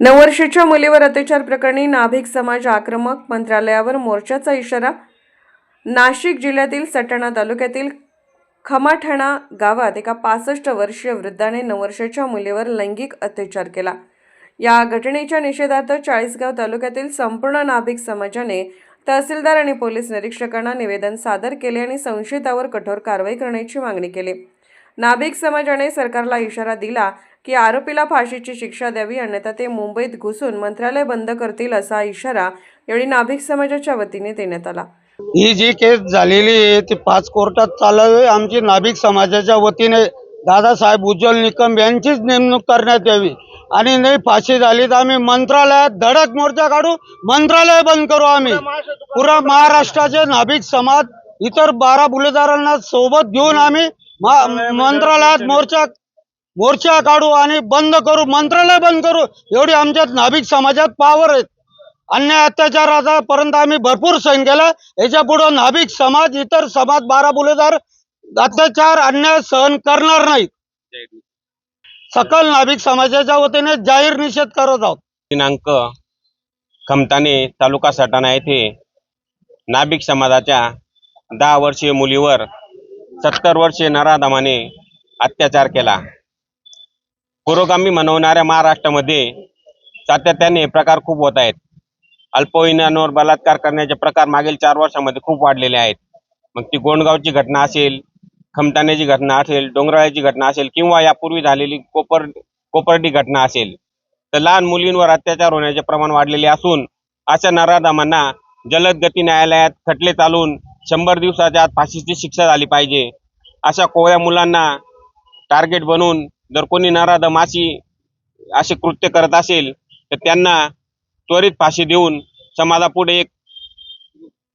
नववर्षीच्या मुलीवर अत्याचार प्रकरणी नाभिक समाज आक्रमक मंत्रालयावर मोर्चाचा इशारा. नाशिक जिल्ह्यातील सटाणा तालुक्यातील खमाठणा गावात एका पासष्ट वर्षीय वृद्धाने नऊ वर्षाच्या मुलीवर लैंगिक अत्याचार केला. या घटनेच्या निषेधार्थ चाळीसगाव तालुक्यातील संपूर्ण नाभिक समाजाने तहसीलदार आणि पोलीस निरीक्षकांना निवेदन सादर केले आणि संशयितावर कठोर कारवाई करण्याची मागणी केली. नाभिक समाजाने सरकारला इशारा दिला की आरोपीला फाशीची शिक्षा द्यावी अन्यथा ते मुंबईत घुसून मंत्रालय बंद करतील असा इशारा यावेळी नाभिक समाजाच्या वतीने देण्यात आला. ही जी केस झालेली आहे ती पाच कोर्टात चालू आहे आमची नाभिक समाजाच्या वतीने दादासाहेब उज्ज्वल निकम यांचीच नेमणूक करण्यात यावी. आणि नाही फाशी झाली तर आम्ही मंत्रालयात धडक मोर्चा काढू मंत्रालय बंद करू आम्ही. पुरा महाराष्ट्राचे नाभिक समाज इतर बारा बुलेदारांना सोबत घेऊन आम्ही मा- मंत्रालयात मोर्चा मोर्चा काढू आणि बंद करू मंत्रालय बंद करू एवढी आमच्यात नाभिक समाजात पावर आहेत. अन्याय अत्याचाराचा पर्यंत आम्ही भरपूर सहन केला. याच्यापुढे नाभिक समाज इतर समाज बारा बुलेदार अत्याचार अन्याय सहन करणार नाही सकल नाभिक समाजाच्या वतीने जाहीर निषेध करत आहोत. दिनांक खमताने तालुका सटाणा येथे नाभिक समाजाच्या दहा वर्षीय मुलीवर सत्तर वर्षीय नराधमाने अत्याचार केला. पुरोगामी म्हणवणाऱ्या महाराष्ट्रामध्ये सातत्याने हे प्रकार खूप होत आहेत. अल्पवयीनांवर बलात्कार करण्याचे प्रकार मागील चार वर्षामध्ये खूप वाढलेले आहेत. मग ती गोंडगावची घटना असेल खमताण्याची घटना असेल डोंगराळ्याची घटना असेल किंवा यापूर्वी झालेली कोपर कोपर्डी घटना असेल तर लहान मुलींवर अत्याचार होण्याचे प्रमाण वाढलेले असून अशा नराधामांना जलद गती न्यायालयात खटले चालून शंभर दिवसाच्या आत फाशीची शिक्षा झाली पाहिजे. अशा कोवळ्या मुलांना टार्गेट बनवून जर कोणी नराधम अशी असे कृत्य करत असेल तर त्यांना त्वरित फाशी देऊन समाजापुढे एक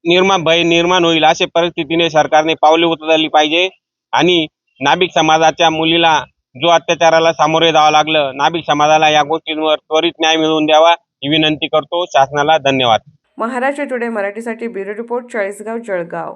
निर्माण भय निर्माण होईल अशा परिस्थितीने सरकारने पावले उचलली पाहिजे. आणि नाभिक समाजाच्या मुलीला जो अत्याचाराला सामोरे जावं लागलं नाभिक समाजाला या गोष्टींवर त्वरित न्याय मिळवून द्यावा ही विनंती करतो. शासनाला धन्यवाद. महाराष्ट्र टुडे मराठीसाठी ब्युरो रिपोर्ट चाळीसगाव जळगाव.